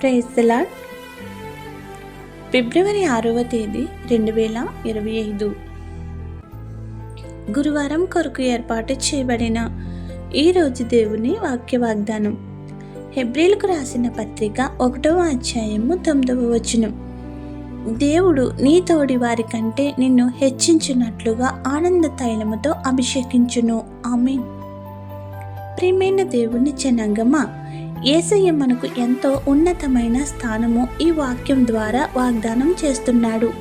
Praise lord ఫిబ్రవరి ఆరవ తేదీ రెండు వేల ఇరవై ఐదు. గురువారం కొరకు ఏర్పాటు చేయబడిన ఈరోజు దేవుని వాక్య వాగ్దానం హెబ్రిల్కు రాసిన పత్రిక ఒకటవ అధ్యాయము తొమ్మిదవ వచనం. దేవుడు నీ తోడి వారి కంటే నిన్ను హెచ్చించినట్లుగా ఆనంద తైలముతో అభిషేకించును. ఆమె ప్రియమైన దేవుని జనాంగమా ఏసయ్య మనకు ఎంతో ఉన్నతమైన స్థానము ఈ వాక్యం ద్వారా వాగ్దానం చేస్తున్నాడు.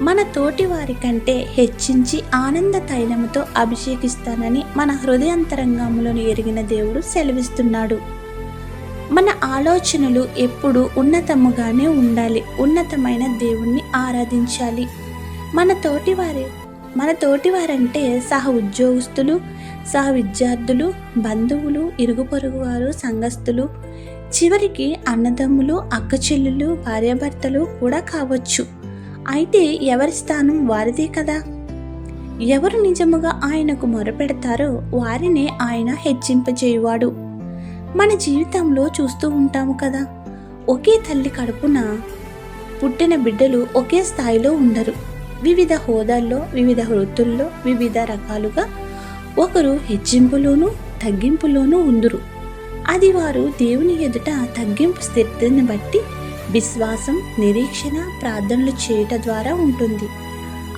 మన తోటి వారి కంటే హెచ్చించి ఆనంద తైలముతో అభిషేకిస్తానని మన హృదయంతరంగంలోని ఎరిగిన దేవుడు సెలవిస్తున్నాడు. మన ఆలోచనలు ఎప్పుడూ ఉన్నతముగానే ఉండాలి. ఉన్నతమైన దేవుణ్ణి ఆరాధించాలి. మన తోటివారి మన తోటివారంటే సహ ఉద్యోగస్తులు సహ విద్యార్థులు బంధువులు ఇరుగు పొరుగు వారు సంఘస్థులు చివరికి అన్నదమ్ములు అక్క చెల్లెళ్ళు భార్యాభర్తలు కూడా కావచ్చు. అయితే ఎవరి స్థానం వారిదే కదా? ఎవరు నిజముగా ఆయనకు మొరపెడతారో వారినే ఆయన హెచ్చింపజేయువాడు. మన జీవితంలో చూస్తూ ఉంటాము కదా? ఒకే తల్లి కడుపున పుట్టిన బిడ్డలు ఒకే స్థాయిలో ఉండరు. వివిధ హోదాల్లో వివిధ వృత్తుల్లో వివిధ రకాలుగా ఒకరు హెచ్చింపులోనూ తగ్గింపులోనూ ఉందురు. అది వారు దేవుని ఎదుట తగ్గింపు స్థితిని బట్టి విశ్వాసం నిరీక్షణ ప్రార్థనలు చేయట ద్వారా ఉంటుంది.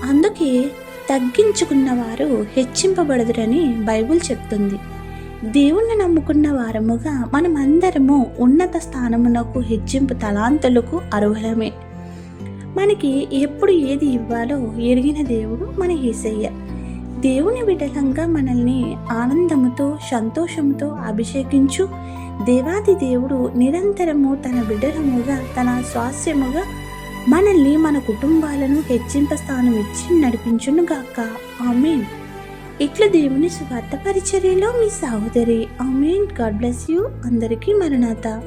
అందుకే తగ్గించుకున్న వారు హెచ్చింపబడదురని బైబుల్ చెప్తుంది. దేవుణ్ణి నమ్ముకున్న వారముగా మనమందరము ఉన్నత స్థానమునకు హెచ్చింపు తలాంతులకు అర్హులమే. మనకి ఎప్పుడు ఏది ఇవ్వాలో ఎరిగిన దేవుడు మన ఏసయ్య. దేవుని బిడ్డలంగా మనల్ని ఆనందముతో సంతోషముతో అభిషేకించు. దేవాది దేవుడు నిరంతరము తన బిడ్డలముగా తన స్వాస్యముగా మనల్ని మన కుటుంబాలను హెచ్చింప స్థానం ఇచ్చి నడిపించునుగాక ఆమెన్. ఇట్లా దేవుని సువార్త పరిచర్యలో మీ సహోదరి ఆమెన్. God bless you. అందరికీ మరణాత.